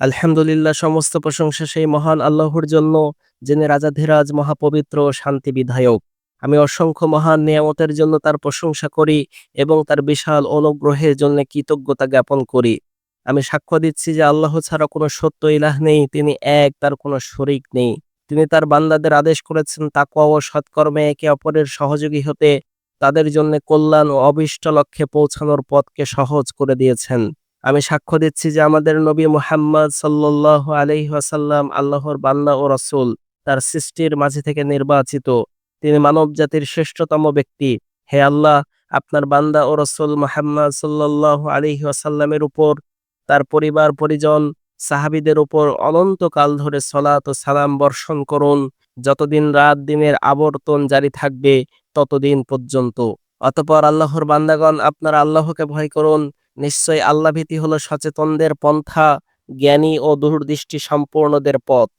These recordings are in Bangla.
আলহামদুলিল্লাহ, সমস্ত প্রশংসা সেই মহান আল্লাহর জন্য, যিনি রাজাধিরাজ, মহাপবিত্র ও শান্তি বিধায়ক আমি অসংখ্য মহান নিয়ামতের জন্য তার প্রশংসা করি এবং তার বিশাল অনুগ্রহের জন্য কৃতজ্ঞতা জ্ঞাপন করি। আমি সাক্ষ্য দিচ্ছি যে আল্লাহ ছাড়া কোনো সত্য ইলাহ নেই, তিনি এক, তার কোনো শরিক নেই। তিনি তার বান্দাদের আদেশ করেছেন, তাকওয়া ও সৎকর্মে একে অপরের সহযোগী হতে। তাদের জন্য কল্যাণ ও অবিষ্ট লক্ষ্যে পৌঁছানোর পথকে সহজ করে দিয়েছেন। আমি সাক্ষ্য দিচ্ছি যে আমাদের নবী মুহাম্মদ সাল্লাহ আলহি আসাল্লাম আল্লাহর বান্দা ও রসুল, তার সৃষ্টির মাঝে থেকে নির্বাচিত। তিনি মানব জাতির শ্রেষ্ঠতম ব্যক্তি। হে আল্লাহ, আপনার বান্দা ও রসুল মোহাম্মদ সাল্লাহ আলহি আসাল্লামের উপর, তার পরিবার, পরিজন, সাহাবিদের উপর অনন্তকাল ধরে সলাত ও সালাম বর্ষণ করুন। যতদিন রাত দিনের আবর্তন জারি থাকবে, ততদিন পর্যন্ত। অতপর আল্লাহর বান্দাগণ আপনার আল্লাহকে ভয় করুন। নিশ্চয় আল্লাহ ভীতি হলো সচেতনদের পন্থা, জ্ঞানী ও দূরদৃষ্টি সম্পূর্ণদের পথ।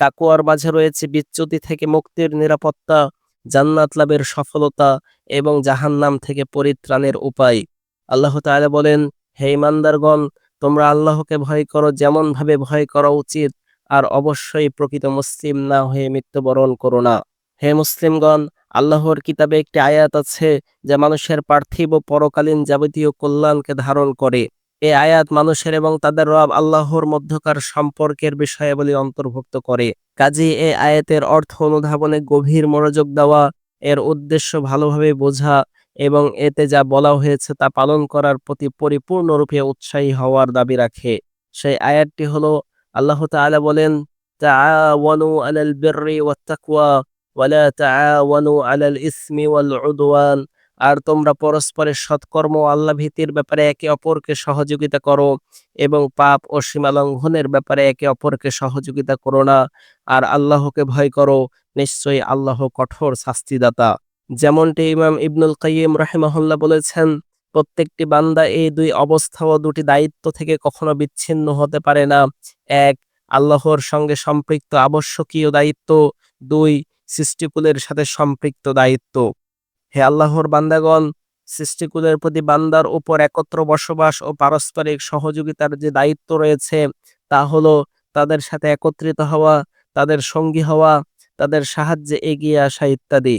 তাকুয়ার মাঝে রয়েছে বিচ্যুতি থেকে মুক্তির নিরাপত্তা, জান্নাত লাভের সফলতা এবং জাহান্নাম থেকে পরিত্রাণের উপায়। আল্লাহ তাআলা বলেন, হে ইমানদারগণ, তোমরা আল্লাহকে ভয় করো, যেমনভাবে ভয় করা উচিত, আর অবশ্যই প্রকৃত মুসলিম না হয়ে মৃত্যুবরণ করো না। হে মুসলিমগণ, আল্লাহর কিতাবে একটি আয়াত আছে যা মানুষের পার্থিব ও পরকালীন যাবতীয় কল্যাণকে ধারণ করে। এই আয়াত মানুষের এবং তাদের রব আল্লাহর মধ্যকার সম্পর্কের বিষয়াবলী অন্তর্ভুক্ত করে। কাজে এই আয়াতের অর্থ অনুধাবনে গভীর মনোযোগ দেওয়া, এর উদ্দেশ্য ভালোভাবে বোঝা এবং এতে যা বলা হয়েছে তা পালন করার প্রতি পরিপূর্ণরূপে উৎসাহী হওয়ার দাবি রাখে। সেই আয়াতটি হলো, আল্লাহ তাআলা বলেন, তাআওয়ানু আলাল বিররি ওয়াত তাকওয়া। আর তোমরা পরস্পরের সৎকর্ম আল্লাহ ভীতির ব্যাপারে একে অপরকে সহযোগিতা করো এবং পাপ ও সীমালঙ্ঘনের ব্যাপারে একে অপরকে সহযোগিতা করো না। আর আল্লাহকে ভয় করো, নিশ্চয়ই আল্লাহ কঠোর শাস্তিদাতা। যেমনটি ইমাম ইবনুল কাইয়িম রাহিমাহুল্লাহ বলেছেন, প্রত্যেকটি বান্দা এই দুই অবস্থা ও দুটি দায়িত্ব থেকে কখনো বিচ্ছিন্ন হতে পারে না। এক, আল্লাহর সঙ্গে সম্পৃক্ত আবশ্যকীয় দায়িত্ব। দুই সৃষ্টিকুলের সাথে সম্পৃক্ত দায়িত্ব। হে আল্লাহর বান্দাগণ, সৃষ্টিকুলের প্রতি বান্দার উপর একত্র বসবাস ও পারস্পরিক সহযোগিতার যে দায়িত্ব রয়েছে, তা হলো তাদের সাথে একত্রিত হওয়া, তাদের সঙ্গী হওয়া, তাদের সাহায্যে এগিয়ে আসা ইত্যাদি।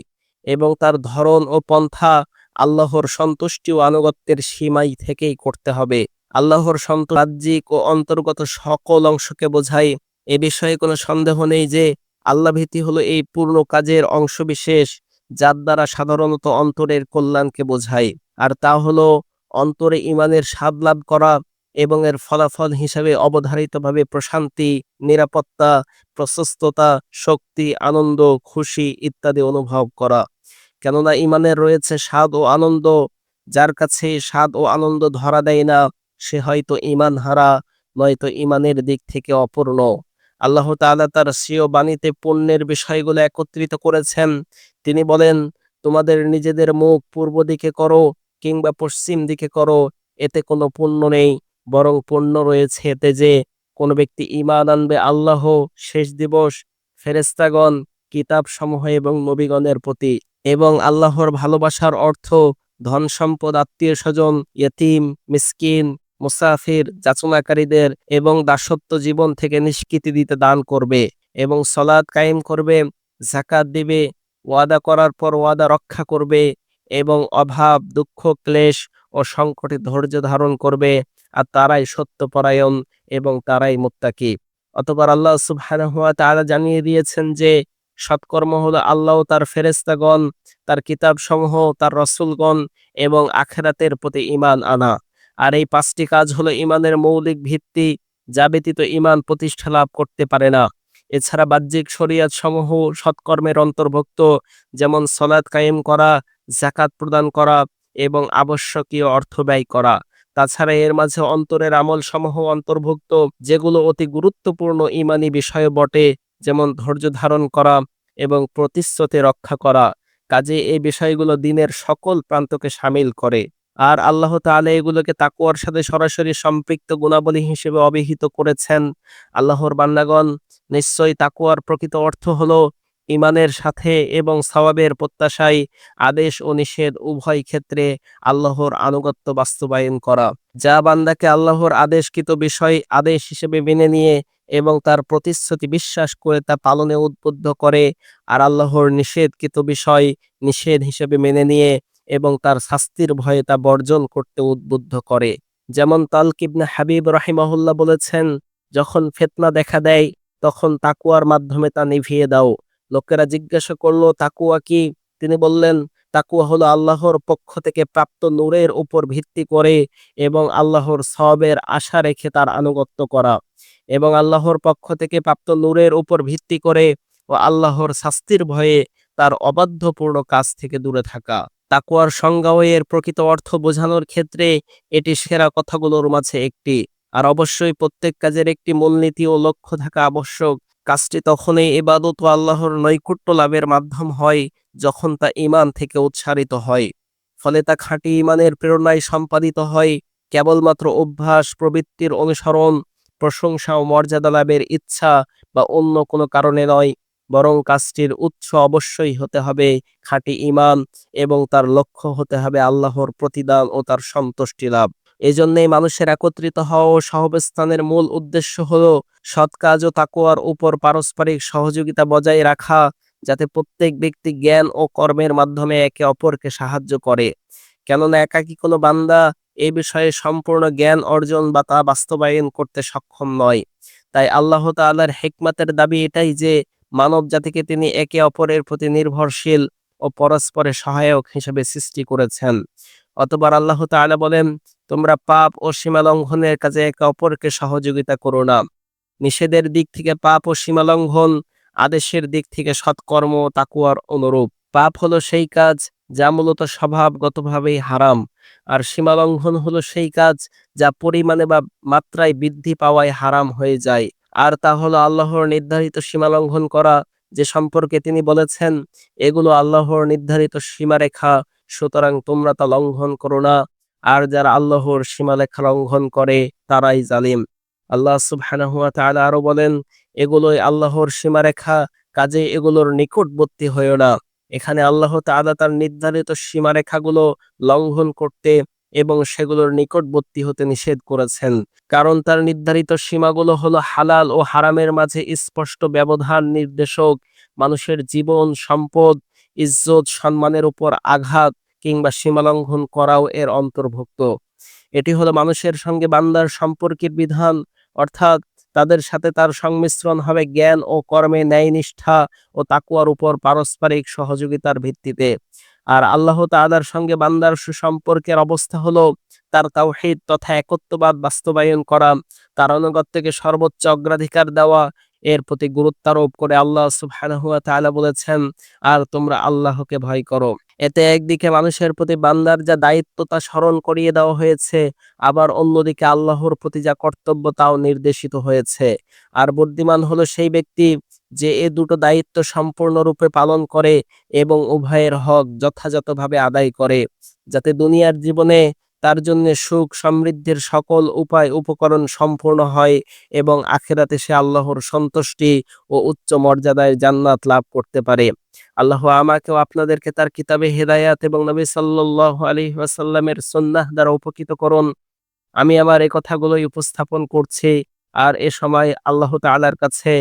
এবং তার ধরন ও পন্থা আল্লাহর সন্তুষ্টি ও আনুগত্যের সীমাই থেকেই করতে হবে। আল্লাহর সন্ত রাজ্যিক ও অন্তর্গত সকল অংশকে বোঝায়। এ বিষয়ে কোনো সন্দেহ নেই যে আল্লাহ ভীতি হলো এই পূর্ণ কাজের অংশবিশেষ, যার দ্বারা সাধারণত অন্তরের কল্যাণকে বোঝায়। আর তা হলো অন্তরে ইমানের স্বাদ লাভ করা এবং এর ফলাফল হিসাবে অবধারিতভাবে প্রশান্তি, নিরাপত্তা, প্রশস্ততা, শক্তি, আনন্দ, খুশি ইত্যাদি অনুভব করা। কেননা ইমানের রয়েছে স্বাদ ও আনন্দ, যার কাছে স্বাদ ও আনন্দ ধরা দেয় না, সে হয়তো ইমান হারা, নয়তো ইমানের দিক থেকে অপূর্ণ। আল্লাহ তালা তার স্বীয় বাণীতে পণ্যের বিষয়গুলো একত্রিত করেছেন। তিনি বলেন, তোমাদের নিজেদের মুখ পূর্ব দিকে করো কিংবা পশ্চিম দিকে করো, এতে কোনো পুণ্য নেই। বরং পুণ্য রয়েছে এতে যে, কোনো ব্যক্তি ইমান আনবে আল্লাহ, শেষ দিবস, ফেরেশতাগণ কিতাব সমূহ এবং নবীগণের প্রতি। এবং আল্লাহর ভালোবাসার অর্থ ধন সম্পদ আত্মীয় স্বজন, ইয়তিম, মিসকিন মুসাফির, যাচনাকারীদের এবং দাসত্ব জীবন থেকে নিষ্কৃতি দিতে দান করবে এবং সলাদ কায়েম করবে জাকাত দিবে, ওয়াদা করার পর ওয়াদা রক্ষা করবে এবং অভাব, দুঃখ, ক্লেশ ও সংকটে ধৈর্য ধারণ করবে, আর তারাই সত্যপরায়ণ এবং তারাই মুত্তাকি। অতপর আল্লাহ সুবহানাহু ওয়া তাআলা জানিয়ে দিয়েছেন যে, সৎকর্ম হলো আল্লাহ তার ফেরেশতাগণ, তার কিতাবসমূহ, তার রসুলগণ এবং আখেরাতের প্রতি ঈমান আনা। আর এই পাঁচটি কাজ হলো ঈমানের মৌলিক ভিত্তি, যা ব্যতীত ঈমান প্রতিষ্ঠা লাভ করতে পারে না। এছাড়া বাহ্যিক শরিয়াত সমূহ সৎকর্মের অন্তর্ভুক্ত, যেমন সলাৎ কায়েম করা জাকাত প্রদান করা এবং আবশ্যকীয় অর্থ ব্যয় করা। তাছাড়া এর মাঝে অন্তরের আমল সমূহ অন্তর্ভুক্ত, যেগুলো অতি গুরুত্বপূর্ণ ইমানি বিষয় বটে, যেমন ধৈর্য ধারণ করা এবং প্রতিশ্রুতি রক্ষা করা। কাজে এই বিষয়গুলো দিনের সকল প্রান্তকে সামিল করে। আর আল্লাহ তাআলা এগুলোকে তাকুয়ার সাথে সরাসরি সম্পৃক্ত গুণাবলী হিসেবে অভিহিত করেছেন। আল্লাহর বান্দাগণ, নিশ্চয়ই তাকুয়ার প্রকৃত অর্থ হলো ইমানের সাথে এবং সওয়াবের প্রত্যাশায় আদেশ ও নিষেধ উভয় ক্ষেত্রে আল্লাহর আনুগত্য বাস্তবায়ন করা, যা বান্দাকে আল্লাহর আদেশকৃত বিষয়, আদেশ হিসেবে মেনে নিয়ে এবং তার প্রতিশ্রুতি বিশ্বাস করে তা পালনে উদ্বুদ্ধ করে, আর আল্লাহর নিষেধকৃত বিষয় নিষেধ হিসেবে মেনে নিয়ে এবং তার শাস্তির ভয়ে তা বর্জন করতে উদ্বুদ্ধ করে। যেমন তালকিবনে হাবিব রাহিমাহুল্লাহ বলেছেন, যখন ফেতনা দেখা দেয়, তখন তাকুয়ার মাধ্যমে তা নিভিয়ে দাও। লোকেরা জিজ্ঞাসা করল তাকুয়া কি? তিনি বললেন তাকুয়া হলো আল্লাহর পক্ষ থেকে প্রাপ্ত নূরের উপর ভিত্তি করে এবং আল্লাহর সবের আশা রেখে তার আনুগত্য করা। এবং আল্লাহর পক্ষ থেকে প্রাপ্ত নূরের উপর ভিত্তি করে ও আল্লাহর শাস্তির ভয়ে তার অবাধ্যপূর্ণ কাজ থেকে দূরে থাকা। তাকুয়ার সংজ্ঞা এর প্রকৃত অর্থ বোঝানোর ক্ষেত্রে এটি সেরা কথাগুলোর মাঝে একটি। আর অবশ্যই প্রত্যেক কাজের একটি মূলনীতি ও লক্ষ্য থাকা আবশ্যক। কাজটি তখনই এবাদত ও আল্লাহর নৈকুট্য লাভের মাধ্যম হয়, যখন তা ইমান থেকে উচ্চারিত হয়। ফলে তা খাঁটি ইমানের প্রেরণায় সম্পাদিত হয়। কেবলমাত্র অভ্যাস, প্রবৃত্তির অনুসরণ, প্রশংসা ও মর্যাদা লাভের ইচ্ছা বা অন্য কোনো কারণে নয়। বরং কাজটির উৎস অবশ্যই হতে হবে খাঁটি ইমান এবং তার লক্ষ্য হতে হবে আল্লাহর প্রতিদান ও তার সন্তুষ্টি লাভ। এজন্যই মানুষের একত্রিত হওয়া ও সহবস্থানের মূল উদ্দেশ্য হল সৎ কাজ ও তাকুয়ার উপর পারস্পরিক সহযোগিতা বজায় রাখা, যাতে প্রত্যেক ব্যক্তি জ্ঞান ও কর্মের মাধ্যমে একে অপরকে সাহায্য করে। কেননা একাকী কোনো বান্দা এ বিষয়ে সম্পূর্ণ জ্ঞান অর্জন বা তা বাস্তবায়ন করতে সক্ষম নয়। তাই আল্লাহ তাআলার হেকমাতের দাবি এটাই যে মানব জাতিকে তিনি একে অপরের প্রতি নির্ভরশীল ও পরস্পরের সহায়ক হিসেবে সৃষ্টি করেছেন। অতবার আল্লাহ তাআলা বলেন, তোমরা পাপ ও সীমা লঙ্ঘনের কাজে একে অপরকে সহযোগিতা করো না। নিষেধের দিক থেকে পাপ ও সীমা লঙ্ঘন আদেশের দিক থেকে সৎকর্ম তাকুয়ার অনুরূপ। পাপ হলো সেই কাজ যা মূলত স্বভাবগতভাবেই হারাম, আর সীমা লঙ্ঘন হলো সেই কাজ যা পরিমাণে বা মাত্রায় বৃদ্ধি পাওয়ায় হারাম হয়ে যায়। আর তা হলো আল্লাহর নির্ধারিত সীমা লঙ্ঘন করা যে সম্পর্কে তিনি বলেছেন, এগুলো আল্লাহর নির্ধারিত সীমারেখা, সুতরাং তোমরা তা লঙ্ঘন করো না। আর যারা আল্লাহর সীমারেখা লঙ্ঘন করে, তারাই জালিম। আল্লাহ সুবহানাহু ওয়া তাআলা আরও বলেন, এগুলোই আল্লাহর সীমারেখা, কাজে এগুলোর নিকটবর্তী হয়েও না। এখানে আল্লাহ তাআলা তার নির্ধারিত সীমারেখাগুলো লঙ্ঘন করতে এবং সেগুলোর নিকটবর্তী হতে নিষেধ করেছেন। কারণ তার নির্ধারিত সীমাগুলো হলো হালাল ও হারামের মাঝে স্পষ্ট ব্যবধান নির্দেশক। মানুষের জীবন, সম্পদ, ইজ্জত, সম্মানের উপর আঘাত কিংবা সীমালঙ্ঘন করাও এর অন্তর্ভুক্ত। এটি হলো মানুষের সঙ্গে বান্দার সম্পর্কের বিধান। অর্থাৎ তাদের সাথে তার সংমিশ্রণ হবে জ্ঞান ও কর্মে ন্যায়নিষ্ঠা ও তাকুয়ার উপর পারস্পরিক সহযোগিতার ভিত্তিতে। আর আল্লাহ তাআলার সঙ্গে বান্দার সুসম্পর্কের অবস্থা হলো তার তাওহীদ তথা একত্ববাদ বাস্তবায়ন করা তার অনুগত্যকে সর্বোচ্চ অগ্রাধিকার দেওয়া। এর প্রতি গুরুত্ব আরোপ করে আল্লাহ সুবহানাহু ওয়া তাআলা বলেছেন, আর তোমরা আল্লাহকে ভয় করো। এতে একদিকে মানুষের প্রতি বান্দার যা দায়িত্ব তা স্মরণ করিয়ে দেওয়া হয়েছে, আবার অন্যদিকে আল্লাহর প্রতি যা কর্তব্য তাও নির্দেশিত হয়েছে। আর বুদ্ধিমান হলো সেই ব্যক্তি যে এ দুটো দায়িত্ব সম্পূর্ণরূপে পালন করে এবং উভয়ের হক যথাযথভাবে আদায় করে। যাতে দুনিয়ার জীবনে তার জন্য সুখ সমৃদ্ধির সকল উপায় উপকরণ সম্পূর্ণ হয় এবং আখেরাতে সে আল্লাহর সন্তুষ্টি ও উচ্চ মর্যাদায় জান্নাত লাভ করতে পারে। আল্লাহ আমাকেও আপনাদেরকে তার কিতাবে হেদায়াত এবং নবী সাল্লাল্লাহু আলাইহি ওয়াসাল্লামের সুন্নাহ দ্বারা উপকৃত করুন। আমি আমার এই কথাগুলোই উপস্থাপন করছি। আর এ সময় আল্লাহ তাআলার কাছে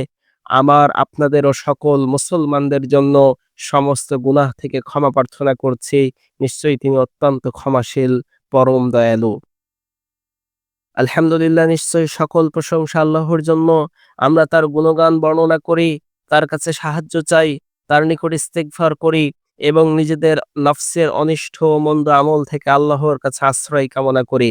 আমার আপনাদের ও সকল মুসলমানদের জন্য সমস্ত গুনাহ থেকে ক্ষমা প্রার্থনা করছি। নিশ্চয়ই তিনি অত্যন্ত ক্ষমাশীল, পরম দয়ালু। আলহামদুলিল্লাহ, নিশ্চয়ই সকল প্রশংসা আল্লাহর জন্য। আমরা তার গুণগান বর্ণনা করি, তার কাছে সাহায্য চাই, তার নিকট ইস্তেগফার করি এবং নিজেদের নফসের অনিষ্ট ও মন্দ আমল থেকে আল্লাহর কাছে আশ্রয় কামনা করি।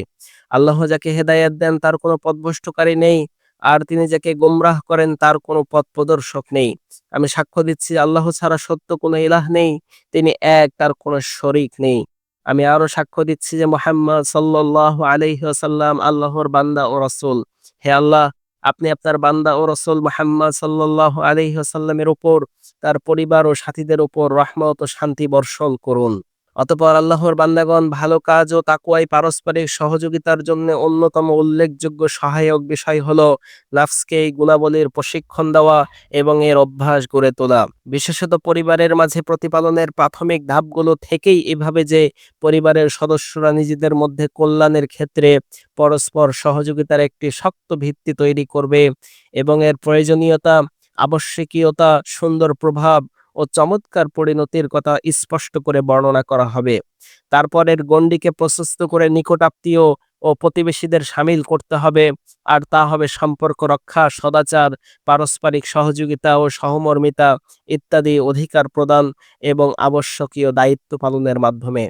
আল্লাহ যাকে হেদায়েত দেন, তার কোনো পথভ্রষ্টকারী নেই। আর তিনি যাকে গোমরাহ করেন তার কোনো পথ প্রদর্শক নেই। আমি সাক্ষ্য দিচ্ছি, আল্লাহ ছাড়া সত্য কোনো ইলাহ নেই, তিনি এক, তার কোনো শরিক নেই। আমি আরও সাক্ষ্য দিচ্ছি যে মোহাম্মদ সাল্লাহ আলাইহি ওয়াসাল্লাম আল্লাহর বান্দা ও রসুল। হে আল্লাহ, আপনি আপনার বান্দা ও রসুল মোহাম্মদ সাল্লাহ আলাইহি ওয়াসাল্লামের উপর, তার পরিবার ও সাথীদের উপর রহমত ও শান্তি বর্ষণ করুন। অতঃপর আল্লাহর বান্দাগণ ভালো কাজ ও তাকুয়াই পারস্পরিক সহযোগিতার জন্য অন্যতম উল্লেখযোগ্য সহায়ক বিষয় হল নাফসকে এই গুণাবলীর প্রশিক্ষণ দেওয়া এবং এর অভ্যাস গড়ে তোলা। বিশেষত পরিবারের মাঝে প্রতিপালনের প্রাথমিক ধাপগুলো থেকেই এভাবে যে পরিবারের সদস্যরা নিজেদের মধ্যে কল্যাণের ক্ষেত্রে পরস্পর সহযোগিতার একটি শক্ত ভিত্তি তৈরি করবে এবং এর প্রয়োজনীয়তা, আবশ্যকীয়তা, সুন্দর প্রভাব ও চমৎকার পরিণতির কথা স্পষ্ট করে বর্ণনা করা হবে। তারপরের গণ্ডিকে প্রশস্ত করে নিকটাত্মীয় ও প্রতিবেশীদের সামিল করতে হবে, আর তা হবে সম্পর্ক রক্ষা, সদাচার, পারস্পরিক সহযোগিতা ও সহমর্মিতা ইত্যাদি অধিকার প্রদান এবং আবশ্যকীয় দায়িত্ব পালনের মাধ্যমে।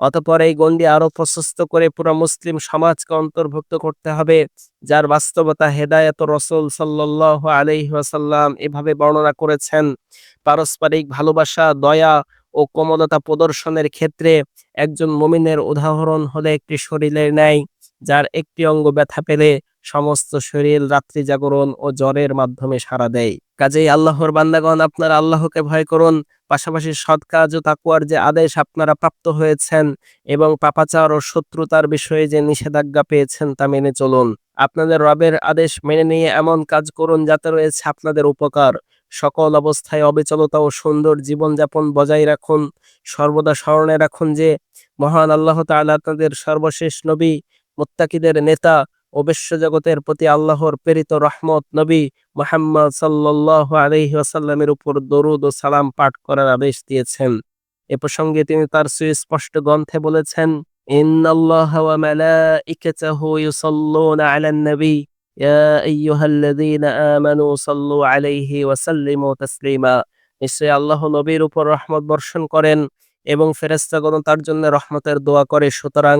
অতপর এই গণ্ডি আরও প্রশস্ত করে পুরো মুসলিম সমাজকে অন্তর্ভুক্ত করতে হবে, যার বাস্তবতা হেদায়ত রসুল সাল্লাহ আলহি ওয়াসাল্লাম এভাবে বর্ণনা করেছেন। পারস্পরিক ভালোবাসা, দয়া ও কোমলতা প্রদর্শনের ক্ষেত্রে একজন মমিনের উদাহরণ হলে একটি শরীরের ন্যায়, যার একটি অঙ্গ ব্যথা পেলে সমস্ত শরীর রাত্রি জাগরণ ও জ্বরের মাধ্যমে সাড়া দেয়। কাজেই আল্লাহর বান্দাগণ, আপনার আল্লাহকে ভয় করুন। পাশাপাশি সৎ কাজ ও তাকুয়ার যে আদেশ আপনারা প্রাপ্ত হয়েছেন এবং পাপাচার ও শত্রুতার বিষয়ে যে নিষেধাজ্ঞা পেয়েছেন তা মেনে চলুন। আপনাদের রবের আদেশ মেনে নিয়ে এমন কাজ করুন যাতে রয়েছে আপনাদের উপকার। সকল অবস্থায় অবিচলতা ও সুন্দর জীবনযাপন বজায় রাখুন। সর্বদা স্মরণে রাখুন যে, মহান আল্লাহ তাআলা তাদের সর্বশেষ নবী, মোত্তাকিদের নেতা ও বিশ্বজগতের প্রতি আল্লাহর প্রেরিত রহমত নবী মোহাম্মদ সাল্লাহ আলহি আসাল্লামের উপর দরুদ ও সালাম পাঠ করার আদেশ দিয়েছেন। এ প্রসঙ্গে তিনি তার সুস্পষ্ট গ্রন্থে বলেছেন, ইন্নাল্লাহ ওয়া নবী ইয়া আইয়ুহাল্লাযীনা আমানু সাল্লু আলাইহি ওয়া সাল্লিমু তাসলিমা নিশ্চয়ই আল্লাহ নবীর উপর রহমত বর্ষণ করেন এবং ফেরেশতাগণ তার জন্য রহমতের দোয়া করে। সুতরাং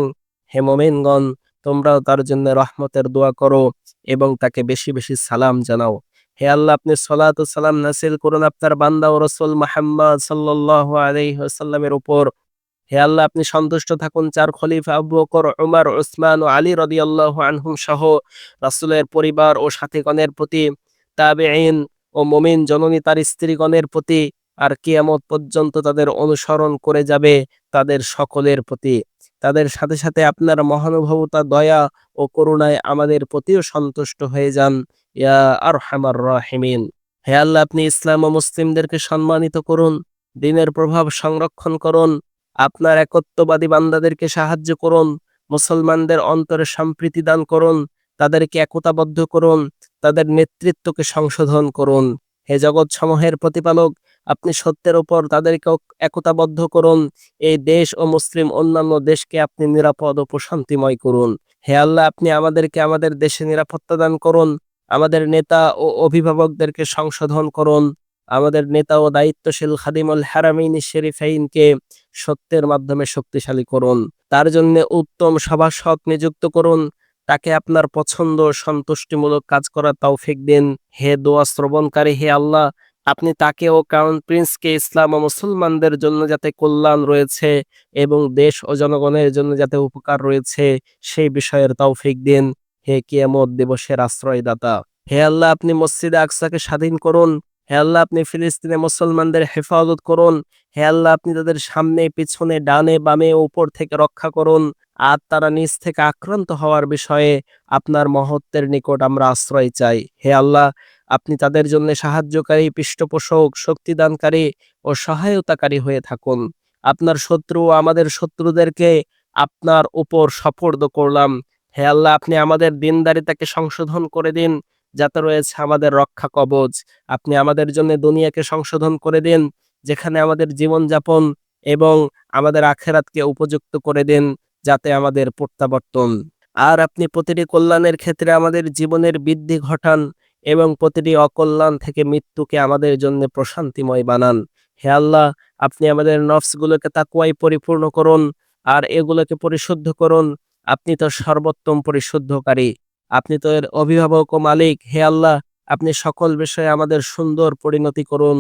হে মুমিনগণ, তোমরাও তার জন্য রহমতের দোয়া করো এবং তাকে বেশি বেশি সালাম জানাও। হে আল্লাহ, আপনি সলাত সালাম নাসিল করুন। আপনার বান্দা ও রসুল মাহমদ সাল্লাহ আলহিহাল্লামের উপর হে আল্লাহ, আপনি সন্তুষ্ট থাকুন। চার খলিফা আবু বকর, উমার ওসমান ও আলী রদিয়াল্লাহ আনহুম সহ রাসুলের পরিবার ও সাথীগণের প্রতি তাবে আইন ও মমিন জননী তার স্ত্রীগণের প্রতি আর কিয়ামত পর্যন্ত তাদের অনুসরণ করে যাবে তাদের সকলের প্রতি। তাদের সাথে সাথে আপনার মহানুভবতা, দয়া ও করুণায় আমাদের প্রতিও সন্তুষ্ট হয়ে যান। ইয়া আর হামার রাহিমিন। হে আল্লাহ, আপনি ইসলাম ও মুসলিমদেরকে সম্মানিত করুন, দিনের প্রভাব সংরক্ষণ করুন আপনার একত্ববাদী বান্দাদেরকে সাহায্য করুন, মুসলমানদের অন্তরে সম্প্রীতি দান করুন, তাদেরকে একতাবদ্ধ করুন, তাদের নেতৃত্বকে সংশোধন করুন। হে জগৎ সমূহের প্রতিপালক, আপনি সত্যের উপর তাদেরকে একতাবদ্ধ করুন। এই দেশ ও মুসলিম অন্যান্য দেশকে আপনি নিরাপদ ও প্রশান্তিময় করুন। হে আল্লাহ, আপনি আমাদেরকে আমাদের দেশে নিরাপত্তা দান করুন, আমাদের নেতা ও অভিভাবকদেরকে সংশোধন করুন। আমাদের নেতা ও দায়িত্বশীল খাদিমুল হারামিন শেরিফাইনকে সত্যের মাধ্যমে শক্তিশালী করুন। তার জন্য উত্তম সভাসদ নিযুক্ত করুন। তাকে আপনার পছন্দ সন্তুষ্টিমূলক কাজ করার তৌফিক দিন। হে দোয়া শ্রবণকারী, হে আল্লাহ, আপনি তাকে ও ক্রাউন প্রিন্সকে ইসলাম ও মুসলমানদের জন্য যাতে কল্যাণ রয়েছে এবং দেশ ও জনগণের জন্য যাতে উপকার রয়েছে, সেই বিষয়ের তৌফিক দিন। হে কিয়ামত দিবসের আশ্রয়দাতা। হে আল্লাহ, আপনি মসজিদে আকসাকে স্বাধীন করুন। হে আল্লাহ, আপনি ফিলিস্তিনে মুসলমানদের হেফাজত করুন। হে আল্লাহ, আপনি তাদের সামনে, পিছনে, ডানে, বামে উপর থেকে রক্ষা করুন। আর তারা নিজ থেকে আক্রান্ত হওয়ার বিষয়ে আপনার মহত্বের নিকট আমরা আশ্রয় চাই। হে আল্লাহ, আপনি তাদের জন্য সাহায্যকারী, পৃষ্ঠপোষক, শক্তিদানকারী ও সহায়তাকারী হয়ে থাকুন। আপনার শত্রু আমাদের শত্রুদেরকে আপনার উপর সপর্দ করলাম। হে আল্লাহ, আপনি আমাদের দিনদারিতাকে সংশোধন করে দিন। যাতে রয়েছে আমাদের রক্ষা কবচ। আপনি আমাদের জন্য দুনিয়াকে সংশোধন করে দিন, যেখানে আমাদের জীবনযাপন এবং আমাদের আখেরাতকে উপযুক্ত করে দিন, যাতে আমাদের প্রত্যাবর্তন। আর আপনি প্রতিটি কল্যাণের ক্ষেত্রে আমাদের জীবনের বৃদ্ধি ঘটান এবং প্রতিটি অকল্যাণ থেকে মৃত্যুকে আমাদের জন্য প্রশান্তিময় বানান। হে আল্লাহ, আপনি আমাদের নফসগুলোকে তাকুয়াই পরিপূর্ণ করুন, আর এগুলোকে পরিশুদ্ধ করুন। আপনি তো সর্বোত্তম পরিশুদ্ধকারী। আপনি তো এর অভিভাবক ও মালিক। হে আল্লাহ, আপনি সকল বিষয়ে আমাদের সুন্দর পরিণতি করুন।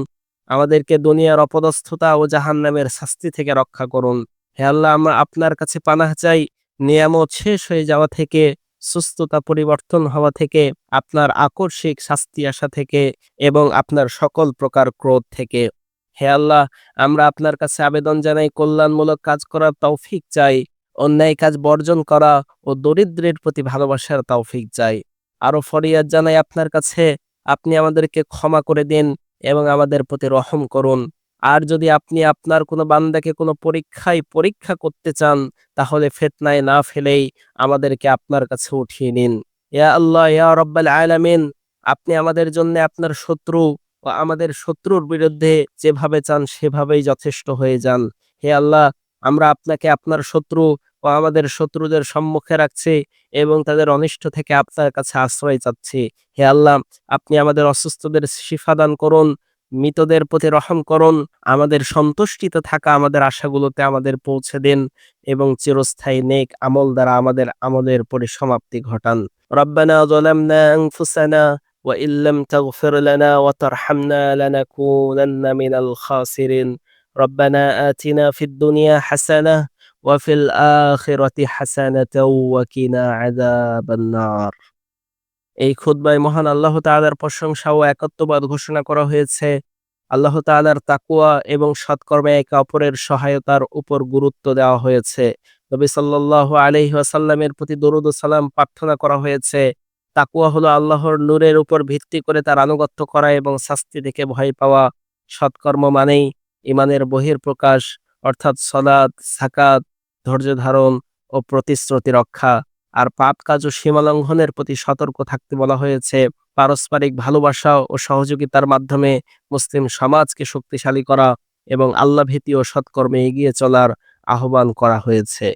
আমাদেরকে দুনিয়ার অপদস্থতা ও জাহান নামের শাস্তি থেকে রক্ষা করুন। হে আল্লাহ, আমরা আপনার কাছে পানাহ চাই। নিয়ামত শেষ হয়ে যাওয়া থেকে, সুস্থতা পরিবর্তন হওয়া থেকে, আপনার আকস্মিক শাস্তি আসা থেকে এবং আপনার সকল প্রকার ক্রোধ থেকে। হে আল্লাহ, আমরা আপনার কাছে আবেদন জানাই, কল্যাণমূলক কাজ করার তৌফিক চাই। অন্যায় কাজ বর্জন করা ও দরিদ্রের প্রতি ভালোবাসার তৌফিক চাই। আরও ফরিয়াদ জানাই আপনার কাছে। আপনি আমাদেরকে ক্ষমা করে দিন এবং আমাদের প্রতি রহম করুন। আর যদি আপনি আপনার কোনো বান্দাকে কোনো পরীক্ষায় পরীক্ষা করতে চান, তাহলে ফেতনায় না ফেলেই আমাদেরকে আপনার কাছে উঠিয়ে নিন। ইয়া আল্লাহ, ইয়া রব্বাল আলামিন, আপনি আমাদের জন্য আপনার শত্রু ও আমাদের শত্রুর বিরুদ্ধে যেভাবে চান, সেভাবেই যথেষ্ট হয়ে যান। হে আল্লাহ, আমরা আপনাকে আপনার শত্রু ও আমাদের শত্রুদের সম্মুখে রাখছি এবং তাদের অনিষ্ট থেকে আপনার কাছে আশ্রয় চাচ্ছি হে আল্লাহ আপনি আমাদের অসুস্থদের শিফা দান করুন মৃতদের প্রতি রহম করুন আমাদের সন্তুষ্টিতে থাকা আমাদের আশাগুলোতে আমাদের পৌঁছে দিন এবং চিরস্থায়ী নেক আমল দ্বারা আমাদের আমলের পরিসমাপ্তি ঘটান রব্বানা ظلمنا أنفسنا وإن لم تغفر لنا وترحمنا لنكونن من الخاسرين ربنا آتنا في الدنيا حسنة ওয়াফিল আখিরাতি হাসানাতাও ওয়া কিনা আযাবান এই খুতবায় মহান আল্লাহ তাদের প্রশংসা ও একত্ববাদ ঘোষণা করা হয়েছে। আল্লাহ তাদের তাকুয়া এবং সৎকর্মে একে অপরের সহায়তার উপর গুরুত্ব দেওয়া হয়েছে। নবী সাল্লাহ আলহি আসাল্লামের প্রতি দরুদ সালাম প্রার্থনা করা হয়েছে। তাকুয়া হলো আল্লাহর নূরের উপর ভিত্তি করে তার আনুগত্য করা এবং শাস্তি থেকে ভয় পাওয়া। সৎকর্ম মানেই ইমানের বহির প্রকাশ অর্থাৎ সলাদ সাকাত ধৈর্য ধারণ ও প্রতিশ্রুতি রক্ষা। আর পাপ কাজ ও সীমালঙ্ঘনের প্রতি সতর্ক থাকতে বলা হয়েছে। পারস্পরিক ভালোবাসা ও সহযোগিতার মাধ্যমে মুসলিম সমাজকে শক্তিশালী করা এবং আল্লাভীতি ও সৎকর্মে এগিয়ে চলার আহ্বান করা হয়েছে।